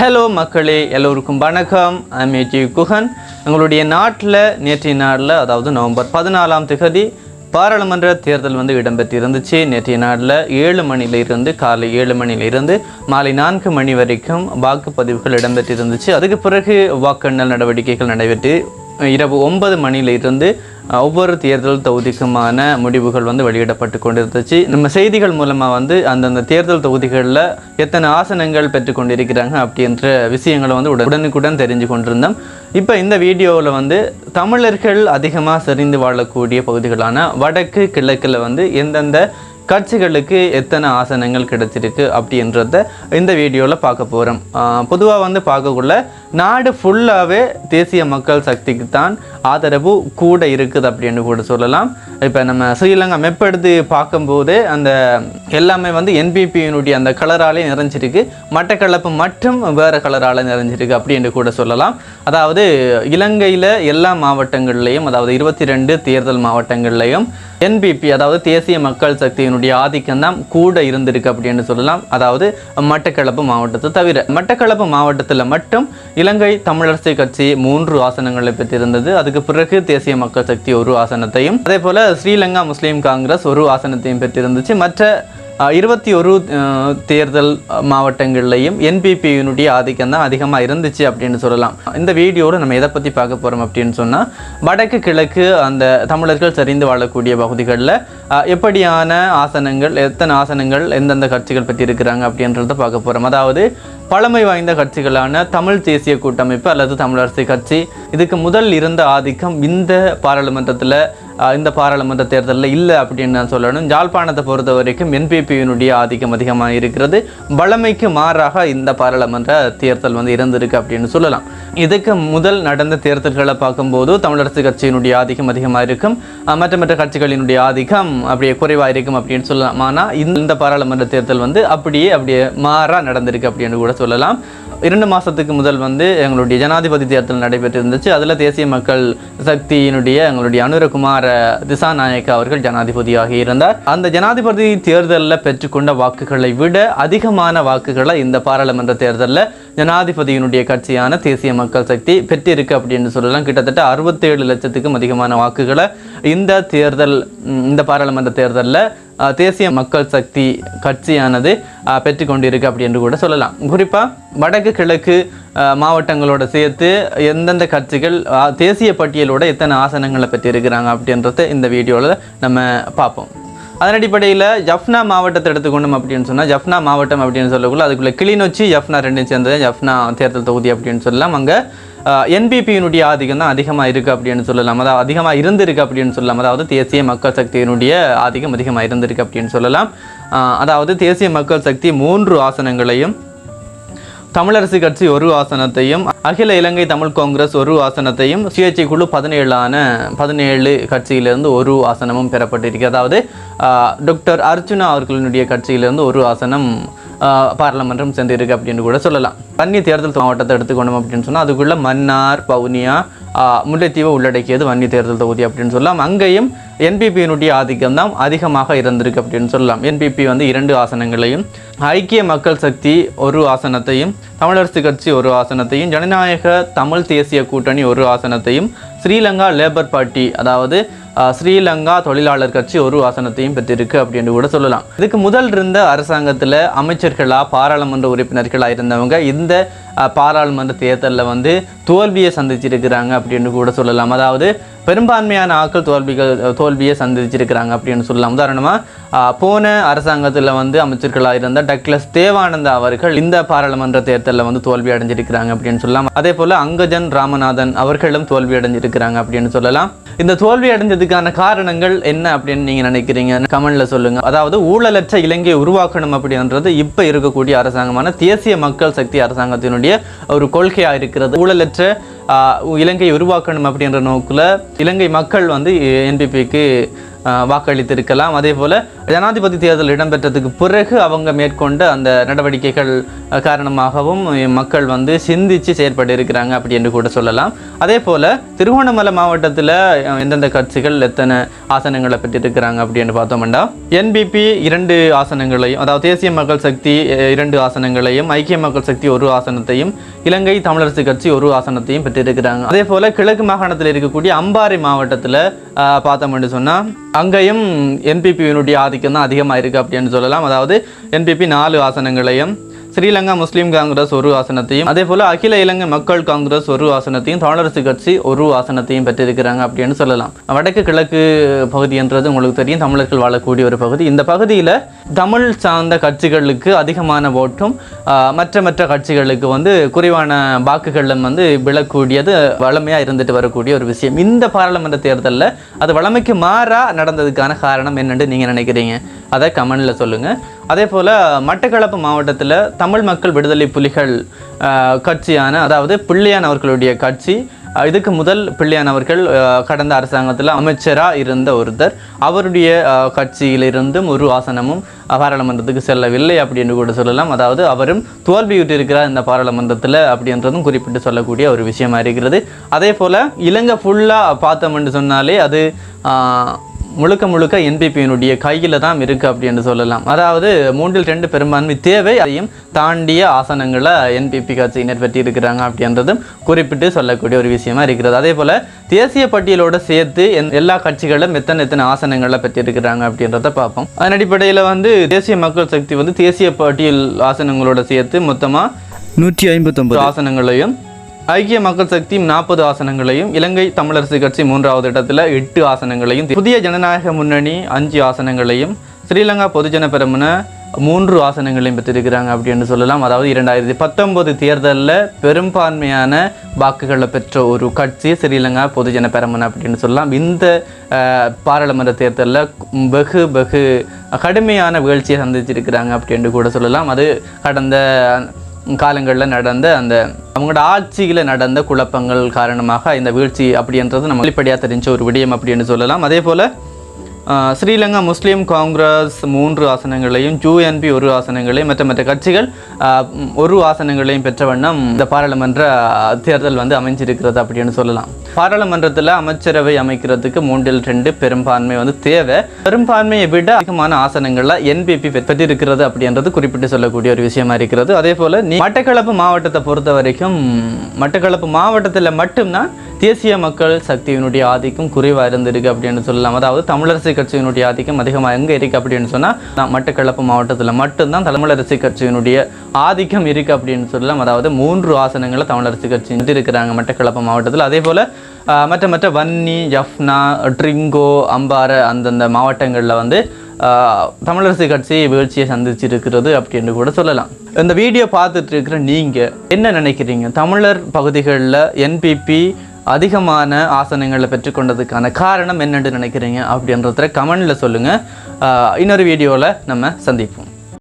Hello மக்களே எல்லோருக்கும் வணக்கம். அமேஜி குஹன். எங்களுடைய நாட்டில் நேற்றைய நாளில் அதாவது நவம்பர் பதினாலாம் திகதி பாராளுமன்ற தேர்தல் வந்து இடம்பெற்றிருந்துச்சு. நேற்றைய நாளில் ஏழு மணியிலிருந்து காலை ஏழு மணியிலிருந்து மாலை நான்கு மணி வரைக்கும் வாக்குப்பதிவுகள் இடம்பெற்றிருந்துச்சு. அதுக்கு பிறகு வாக்கெண்ணல் நடவடிக்கைகள் நடைபெற்று இரவு ஒன்பது மணியிலிருந்து ஒவ்வொரு தேர்தல் தொகுதிக்குமான முடிவுகள் வந்து வெளியிடப்பட்டு கொண்டிருந்துச்சு. நம்ம செய்திகள் மூலமாக வந்து அந்தந்த தேர்தல் தொகுதிகளில் எத்தனை ஆசனங்கள் பெற்று கொண்டிருக்கிறாங்க அப்படின்ற விஷயங்களை வந்து உடனுக்குடன் தெரிஞ்சு கொண்டிருந்தோம். இப்போ இந்த வீடியோவில் வந்து தமிழர்கள் அதிகமாக செறிந்து வாழக்கூடிய பகுதிகளான வடக்கு கிழக்கில் வந்து எந்தெந்த கட்சிகளுக்கு எத்தனை ஆசனங்கள் கிடைச்சிருக்கு அப்படின்றத இந்த வீடியோவில் பார்க்க போகிறோம் பொதுவாக வந்து பார்க்கக்குள்ள நாடு ஃபுல்லாகவே தேசிய மக்கள் சக்திக்கு தான் ஆதரவு கூட இருக்குது அப்படின்னு கூட சொல்லலாம். இப்போ நம்ம ஸ்ரீலங்கா மெப் எடுத்து பார்க்கும்போது அந்த எல்லாமே வந்து என்பிபியினுடைய அந்த கலராலே நிறைஞ்சிருக்கு. மட்டக்களப்பு மட்டும் வேறு கலரால் நிறைஞ்சிருக்கு அப்படின்னு கூட சொல்லலாம். அதாவது இலங்கையில் எல்லா மாவட்டங்கள்லையும் அதாவது இருபத்தி ரெண்டு தேர்தல் மாவட்டங்கள்லையும் என்பிபி அதாவது தேசிய மக்கள் சக்தியினுடைய ஆதிக்கம் தான் கூட இருந்திருக்கு அப்படின்னு சொல்லலாம். அதாவது மட்டக்களப்பு மாவட்டத்தை தவிர மட்டக்களப்பு மாவட்டத்தில் மட்டும் இலங்கை தமிழரசு கட்சி மூன்று ஆசனங்களை பெற்றிருந்தது. அதுக்கு பிறகு தேசிய மக்கள் சக்தி ஒரு ஆசனத்தையும் அதே போல ஸ்ரீலங்கா முஸ்லீம் காங்கிரஸ் ஒரு ஆசனத்தையும் பெற்றிருந்துச்சு. மற்ற இருபத்தி ஒரு தேர்தல் மாவட்டங்கள்லையும் என்பிபியினுடைய ஆதிக்கம் தான் அதிகமாக இருந்துச்சு அப்படின்னு சொல்லலாம். இந்த வீடியோவில் நம்ம எதை பற்றி பார்க்க போகிறோம் அப்படின்னு சொன்னால் வடக்கு கிழக்கு அந்த தமிழர்கள் சரிந்து வாழக்கூடிய பகுதிகளில் எப்படியான ஆசனங்கள் எத்தனை ஆசனங்கள் எந்தெந்த கட்சிகள் பற்றி இருக்கிறாங்க அப்படின்றத பார்க்க போகிறோம் அதாவது பழமை வாய்ந்த கட்சிகளான தமிழ் தேசிய கூட்டமைப்பு அல்லது தமிழரசு கட்சி இதுக்கு முதல் இருந்த ஆதிக்கம் இந்த பாராளுமன்றத்தில் இந்த பாராளுமன்ற தேர்தலில் இல்லை அப்படின்னு நான் சொல்லணும். ஜாழ்ப்பாணத்தை பொறுத்த வரைக்கும் என்பிபியினுடைய ஆதிக்கம் அதிகமாக இருக்கிறது. வளமைக்கு மாறாக இந்த பாராளுமன்ற தேர்தல் வந்து இருந்திருக்கு அப்படின்னு சொல்லலாம். இதுக்கு முதல் நடந்த தேர்தல்களை பார்க்கும்போது தமிழரசு கட்சியினுடைய ஆதிக்கம் அதிகமாக இருக்கும். மற்ற மற்ற கட்சிகளினுடைய ஆதிக்கம் அப்படியே குறைவாக இருக்கும் அப்படின்னு சொல்லலாம். ஆனால் இந்த பாராளுமன்ற தேர்தல் வந்து அப்படியே அப்படியே மாறாக நடந்திருக்கு அப்படின்னு கூட சொல்லலாம். இரண்டு மாதத்துக்கு முதல் வந்து எங்களுடைய ஜனாதிபதி தேர்தல் நடைபெற்றிருந்துச்சு. அதில் தேசிய மக்கள் சக்தியினுடைய எங்களுடைய அனுரகுமார திசாநாயக்க அவர்கள் ஜனாதிபதியாக இருந்தார். அந்த ஜனாதிபதி தேர்தலில் பெற்றுக்கொண்ட வாக்குகளை விட அதிகமான வாக்குகளை இந்த பாராளுமன்ற தேர்தலில் ஜனாதிபதியினுடைய கட்சியான தேசிய மக்கள் சக்தி பெற்றிருக்கு அப்படின்னு சொல்லலாம். கிட்டத்தட்ட அறுபத்தேழு லட்சத்துக்கும் அதிகமான வாக்குகளை இந்த தேர்தல் இந்த பாராளுமன்ற தேர்தலில் தேசிய மக்கள் சக்தி கட்சியானது பெற்றுக்கொண்டிருக்கு அப்படின்னு கூட சொல்லலாம். குறிப்பாக வடக்கு கிழக்கு மாவட்டங்களோட சேர்த்து எந்தெந்த கட்சிகள் தேசிய பட்டியலோட எத்தனை ஆசனங்களை பெற்றிருக்கிறாங்க அப்படின்றத இந்த வீடியோவில் நம்ம பார்ப்போம். அதன் அடிப்படையில் ஜஃப்னா மாவட்டத்தை எடுத்துக்கொண்டோம் அப்படின்னு சொன்னால் ஜஃப்னா மாவட்டம் அப்படின்னு சொல்லக்குள்ள அதுக்குள்ளே கிளிநொச்சி ஜஃப்னா ரெண்டும் சேர்ந்தது ஜஃப்னா தேர்தல் தொகுதி அப்படின்னு சொல்லலாம். அங்கே என்பிபியினுடைய ஆதிக்கம் தான் அதிகமாக இருக்குது அப்படின்னு சொல்லலாம். அதாவது அதிகமாக இருந்திருக்கு அப்படின்னு சொல்லலாம். அதாவது தேசிய மக்கள் சக்தியினுடைய ஆதிக்கம் அதிகமாக இருந்திருக்கு அப்படின்னு சொல்லலாம். அதாவது தேசிய மக்கள் சக்தி மூன்று ஆசனங்களையும் தமிழரசு கட்சி ஒரு ஆசனத்தையும் அகில இலங்கை தமிழ் காங்கிரஸ் ஒரு ஆசனத்தையும் சுயேட்சை குழு பதினேழான பதினேழு கட்சியிலிருந்து ஒரு ஆசனமும் பெறப்பட்டிருக்கு அதாவது டாக்டர் அர்ச்சுனா அவர்களினுடைய கட்சியிலிருந்து ஒரு ஆசனம் ஆஹ், பாராளுமன்றம் சென்றிருக்கு அப்படின்னு கூட சொல்லலாம். வன்னி தேர்தல் மாவட்டத்தை எடுத்துக்கணும் அப்படின்னு சொன்னால் அதுக்குள்ளே மன்னார் பவுனியா முல்லைத்தீவை உள்ளடக்கியது வன்னி தேர்தல் தொகுதி அப்படின்னு சொல்லலாம். அங்கேயும் என்பிபியினுடைய ஆதிக்கம் தான் அதிகமாக இருந்திருக்கு அப்படின்னு சொல்லலாம். என்பிபி வந்து இரண்டு ஆசனங்களையும் ஐக்கிய மக்கள் சக்தி ஒரு ஆசனத்தையும் தமிழரசு கட்சி ஒரு ஆசனத்தையும் ஜனநாயக தமிழ் தேசிய கூட்டணி ஒரு ஆசனத்தையும் ஸ்ரீலங்கா லேபர் பார்ட்டி அதாவது ஸ்ரீலங்கா தொழிலாளர் கட்சி ஒரு ஆசனத்தையும் பெற்றிருக்கு அப்படின்னு கூட சொல்லலாம். இதுக்கு முதல் இருந்த அரசாங்கத்தில் அமைச்சர்களாக பாராளுமன்ற உறுப்பினர்களாக இருந்தவங்க இந்த பாராளுமன்ற தேர்தலில் வந்து தோல்வியை சந்திச்சிருக்கிறாங்க அப்படின்னு கூட சொல்லலாம். அதாவது பெரும்பான்மையான ஆக்கள் தோல்விகள் தோல்வியை சந்திச்சிருக்கிறாங்க அப்படின்னு சொல்லலாம். உதாரணமாக போன அரசாங்கத்தில் வந்து அமைச்சர்களாக இருந்த டக்ளஸ் தேவானந்தா அவர்கள் இந்த பாராளுமன்ற தேர்தல் தேர்தலில் வந்து தோல்வி அடைஞ்சிருக்கிறாங்க அப்படின்னு சொல்லலாம். அதே போல் அங்கஜன் ராமநாதன் அவர்களும் தோல்வி அடைஞ்சிருக்கிறாங்க அப்படின்னு சொல்லலாம். இந்த தோல்வி அடைஞ்சதுக்கான காரணங்கள் என்ன அப்படின்னு நீங்கள் நினைக்கிறீங்க? கமெண்ட்ல சொல்லுங்க. அதாவது ஊழலற்ற இலங்கையை உருவாக்கணும் அப்படின்றது இப்போ இருக்கக்கூடிய அரசாங்கமான தேசிய மக்கள் சக்தி அரசாங்கத்தினுடைய ஒரு கொள்கையாக இருக்கிறது. ஊழலற்ற ஆஹ், இலங்கையை உருவாக்கணும் அப்படின்ற நோக்கில் இலங்கை மக்கள் வந்து என்பிபிக்கு வாக்களித்திருக்கலாம். அதே போல் ஜனாதிபதி தேர்தல் இடம்பெற்றதுக்கு பிறகு அவங்க மேற்கொண்ட அந்த நடவடிக்கைகள் காரணமாகவும் மக்கள் வந்து சிந்திச்சு செயற்பட்டு இருக்கிறாங்க அப்படி என்று கூட சொல்லலாம். அதே போல் திருகோணமலை மாவட்டத்தில் எந்தெந்த கட்சிகள் எத்தனை ஆசனங்களை பெற்றிருக்கிறாங்க அப்படின்னு பார்த்தோம்னா என்பிபி இரண்டு ஆசனங்களையும் அதாவது தேசிய மக்கள் சக்தி இரண்டு ஆசனங்களையும் ஐக்கிய மக்கள் சக்தி ஒரு ஆசனத்தையும் இலங்கை தமிழரசு கட்சி ஒரு ஆசனத்தையும் பெற்றிருக்கிறாங்க. அதே போல் கிழக்கு மாகாணத்தில் இருக்கக்கூடிய அம்பாறை மாவட்டத்தில் பார்த்தோம்னு சொன்னால் அங்கேயும் என்பிபியினுடைய ஆதிக்கம் தான் அதிகமாக இருக்குது அப்படின்னு சொல்லலாம். அதாவது என்பிபி நாலு ஆசனங்களையும் ஸ்ரீலங்கா முஸ்லீம் காங்கிரஸ் ஒரு ஆசனத்தையும் அதே போல அகில இலங்கை மக்கள் காங்கிரஸ் ஒரு ஆசனத்தையும் தமிழரசு கட்சி ஒரு ஆசனத்தையும் பெற்றிருக்கிறாங்க அப்படின்னு சொல்லலாம். வடக்கு கிழக்கு பகுதின்றது உங்களுக்கு தெரியும். தமிழர்கள் வாழக்கூடிய ஒரு பகுதி. இந்த பகுதியில் தமிழ் சார்ந்த கட்சிகளுக்கு அதிகமான ஓட்டும் மற்ற மற்ற கட்சிகளுக்கு வந்து குறைவான வாக்குகளும் வந்து விழக்கூடியது வளமையாக இருந்துட்டு வரக்கூடிய ஒரு விஷயம். இந்த பாராளுமன்ற தேர்தலில் அது வளமைக்கு மாறாக நடந்ததுக்கான காரணம் என்னென்று நீங்கள் நினைக்கிறீங்க? அதை கமெண்டில் சொல்லுங்கள் அதே போல் மட்டக்களப்பு மாவட்டத்தில் தமிழ் மக்கள் விடுதலை புலிகள் கட்சியான அதாவது பிள்ளையான் அவர்களுடைய கட்சி இதுக்கு முதல் பிள்ளையான் அவர்கள் கடந்த அரசாங்கத்தில் அமைச்சராக இருந்த ஒருத்தர். அவருடைய கட்சியிலிருந்தும் ஒரு ஆசனமும் பாராளுமன்றத்துக்கு செல்லவில்லை அப்படி என்று கூட சொல்லலாம். அதாவது அவரும் தோல்வியுற்றிருக்கிறார் இந்த பாராளுமன்றத்தில் அப்படின்றதும் குறிப்பிட்டு சொல்லக்கூடிய ஒரு விஷயமா இருக்கிறது. அதே போல் இலங்கை ஃபுல்லாக பார்த்தோம்னு சொன்னாலே அது முழுக்க முழுக்க என்பிபியினுடைய கையில் தான் இருக்கு அப்படின்னு சொல்லலாம். அதாவது மூன்றில் ரெண்டு பெரும்பான்மை தேவை அதையும் தாண்டிய ஆசனங்களை என்பிபி கட்சியினர் பெற்றி இருக்கிறாங்க அப்படின்றதும் குறிப்பிட்டு சொல்லக்கூடிய ஒரு விஷயமா இருக்கிறது. அதே போல தேசிய பட்டியலோட சேர்த்து எல்லா கட்சிகளும் எத்தனை எத்தனை ஆசனங்களை பெற்றிருக்கிறாங்க அப்படின்றத பார்ப்போம். அதன் அடிப்படையில் வந்து தேசிய மக்கள் சக்தி வந்து தேசிய பட்டியல் ஆசனங்களோட சேர்த்து மொத்தமாக நூற்றி ஐம்பத்தொம்பது ஆசனங்களையும் ஐக்கிய மக்கள் சக்தி நாற்பது ஆசனங்களையும் இலங்கை தமிழரசு கட்சி மூன்றாவது இடத்துல எட்டு ஆசனங்களையும் புதிய ஜனநாயக முன்னணி அஞ்சு ஆசனங்களையும் ஸ்ரீலங்கா பொதுஜன பெருமன மூன்று ஆசனங்களையும் பெற்றிருக்கிறாங்க அப்படின்னு சொல்லலாம். அதாவது இரண்டாயிரத்தி பத்தொன்பது தேர்தலில் பெரும்பான்மையான வாக்குகளை பெற்ற ஒரு கட்சி ஸ்ரீலங்கா பொதுஜன பெரமுன அப்படின்னு சொல்லலாம். இந்த பாராளுமன்ற தேர்தலில் வெகு வெகு கடுமையான வீழ்ச்சியை சந்திச்சிருக்கிறாங்க அப்படின்னு கூட சொல்லலாம். அது கடந்த காலங்களில் நடந்த அந்த அவங்களோட ஆட்சியில் நடந்த குழப்பங்கள் காரணமாக இந்த வீழ்ச்சி அப்படின்றது நம்ம வெளிப்படையாக தெரிஞ்ச ஒரு விடயம் அப்படின்னு சொல்லலாம். அதே போல் ஸ்ரீலங்கா முஸ்லீம் காங்கிரஸ் மூன்று ஆசனங்களையும் ஜூஎன்பி ஒரு ஆசனங்களையும் மற்ற மற்ற கட்சிகள் ஒரு ஆசனங்களையும் பெற்ற வண்ணம் இந்த பாராளுமன்ற தேர்தல் வந்து அமைஞ்சிருக்கிறது அப்படின்னு சொல்லலாம். பாராளுமன்றத்தில் அமைச்சரவை அமைக்கிறதுக்கு மூன்றில் ரெண்டு பெரும்பான்மை வந்து தேவை. பெரும்பான்மையை விட அதிகமான ஆசனங்களை என்பிபி பெற்றிருக்கிறது அப்படின்றது குறிப்பிட்டு சொல்லக்கூடிய ஒரு விஷயமா இருக்கிறது. அதே போல நீ மட்டக்களப்பு மாவட்டத்தை பொறுத்த வரைக்கும் மட்டக்களப்பு மாவட்டத்தில் மட்டும்தான் தேசிய மக்கள் சக்தியினுடைய ஆதிக்கம் குறைவாக இருந்திருக்கு அப்படின்னு சொல்லலாம். அதாவது தமிழரசு கட்சியினுடைய ஆதிக்கம் அதிகமாக எங்கே இருக்குது அப்படின்னு சொன்னால் மட்டக்களப்பு மாவட்டத்தில் மட்டும்தான் தமிழரசு கட்சியினுடைய ஆதிக்கம் இருக்குது அப்படின்னு சொல்லலாம். அதாவது மூன்று ஆசனங்களை தமிழரசு கட்சி இருக்கிறாங்க மட்டக்களப்பு மாவட்டத்தில். அதே போல் மற்ற மற்ற வன்னி ஜஃப்னா ட்ரிங்கோ அம்பார அந்தந்த மாவட்டங்களில் வந்து தமிழரசு கட்சி வீழ்ச்சியை சந்திச்சிருக்கிறது அப்படின்னு கூட சொல்லலாம். இந்த வீடியோ பார்த்துட்டு இருக்கிற நீங்கள் என்ன நினைக்கிறீங்க? தமிழர் பகுதிகளில் என்பிபி அதிகமான ஆசனங்களை பெற்றுக்கொண்டதுக்கான காரணம் என்னென்று நினைக்கிறீங்க அப்படின்றத கமெண்டில் சொல்லுங்கள் இன்னொரு வீடியோவில் நம்ம சந்திப்போம்.